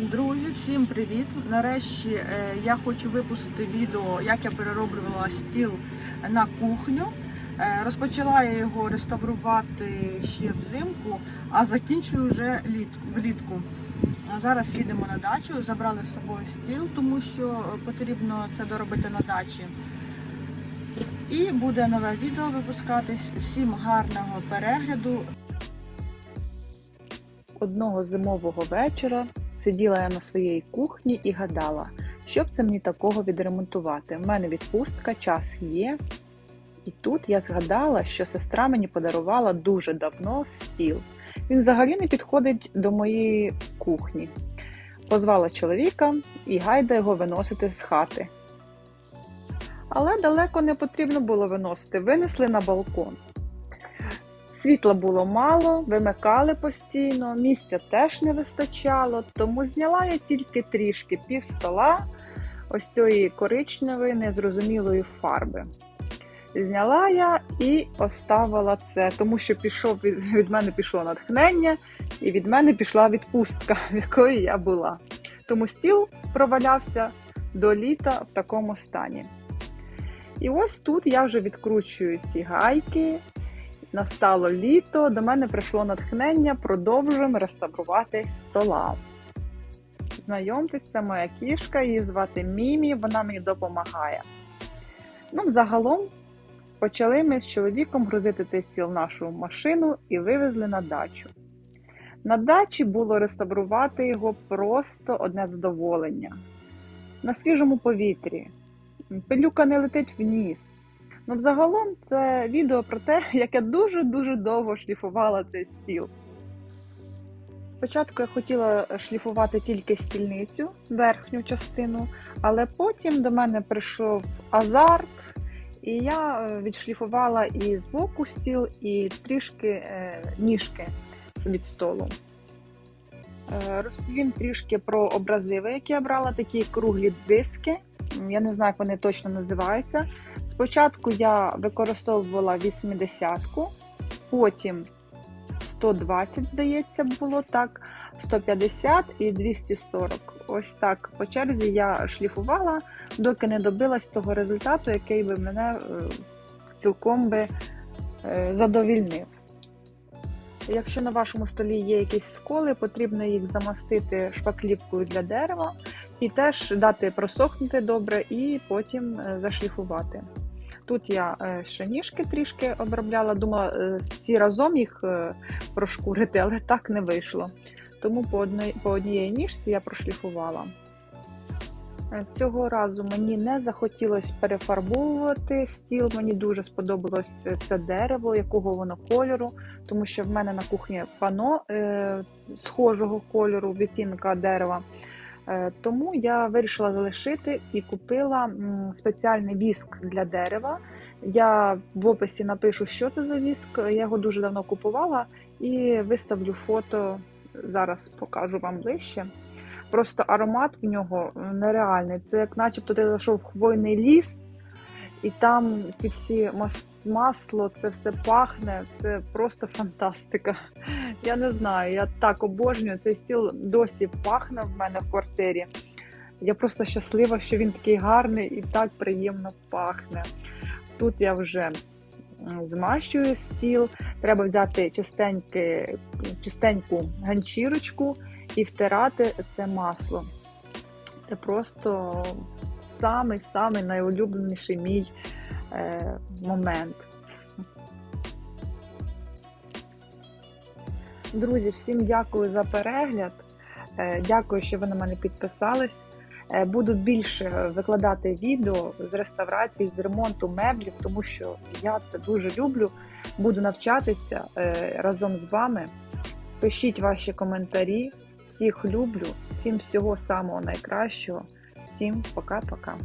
Друзі, всім привіт! Нарешті е, я хочу випустити відео, як я перероблювала стіл на кухню. Е, Розпочала я його реставрувати ще взимку, а закінчую вже літ, влітку. Зараз їдемо на дачу, забрали з собою стіл, тому що потрібно це доробити на дачі. І буде нове відео випускатись. Всім гарного перегляду. Одного зимового вечора сиділа я на своїй кухні і гадала, що б це мені такого відремонтувати. У мене відпустка, час є. І тут я згадала, що сестра мені подарувала дуже давно стіл. Він взагалі не підходить до моєї кухні. Позвала чоловіка і гайда його виносити з хати. Але далеко не потрібно було виносити, винесли на балкон. Світла було мало, вимикали постійно, місця теж не вистачало, тому зняла я тільки трішки пів стола ось цієї коричневої незрозумілої фарби. Зняла я і оставила це, тому що пішов від, мене пішло натхнення, і від мене пішла відпустка, в якої я була. Тому стіл провалявся до літа в такому стані. І ось тут я вже відкручую ці гайки, Настало літо, до мене прийшло натхнення, продовжуємо реставрувати стола. Знайомтесь, це моя кішка, її звати Мімі, вона мені допомагає. Ну, взагалом, почали ми з чоловіком грузити цей стіл в нашу машину і вивезли на дачу. На дачі було реставрувати його просто одне задоволення. На свіжому повітрі. Пилюка не летить в ніс. Ну, взагалом, це відео про те, як я дуже-дуже довго шліфувала цей стіл. Спочатку я хотіла шліфувати тільки стільницю, верхню частину, але потім до мене прийшов азарт, і я е, відшліфувала і з боку стіл, і трішки е, ніжки від столу. Е, Розповім трішки про образиви, які я брала, такі круглі диски. Я не знаю, як вони точно називаються. Спочатку я використовувала 80-ку, потім 120, здається, було так, 150 і 240. Ось так по черзі я шліфувала, доки не добилась того результату, який би мене е, цілком би е, задовільнив. Якщо на вашому столі є якісь сколи, потрібно їх замастити шпаклівкою для дерева і теж дати просохнути добре і потім е, зашліфувати. Тут я е, ще ніжки трішки обробляла, думала е, всі разом їх е, прошкурити, але так не вийшло. Тому по одній, по однієї ніжці я прошліфувала. Цього разу мені не захотілося перефарбовувати стіл. Мені дуже сподобалось це дерево, якого воно кольору, тому що в мене на кухні пано е, схожого кольору, відтінка дерева. Е, Тому я вирішила залишити і купила спеціальний віск для дерева. Я в описі напишу, що це за віск. Я його дуже давно купувала і виставлю фото. Зараз покажу вам ближче. Просто аромат в нього нереальний. Це як начебто ти зайшов в хвойний ліс, і там ці всі мас- масло, це все пахне. Це просто фантастика. Я не знаю, я так обожнюю. Цей стіл досі пахне в мене в квартирі. Я просто щаслива, що він такий гарний і так приємно пахне. Тут я вже змащую стіл. Треба взяти чистеньку ганчірочку і втирати це масло. Це просто самий-самий найулюбленіший мій е, момент. Друзі, всім дякую за перегляд. Е, Дякую, що ви на мене підписались. Е, Буду більше викладати відео з реставрації, з ремонту меблів, тому що я це дуже люблю. Буду навчатися е, разом з вами. Пишіть ваші коментарі. Всіх люблю, всім всього самого найкращого. Всім пока-пока.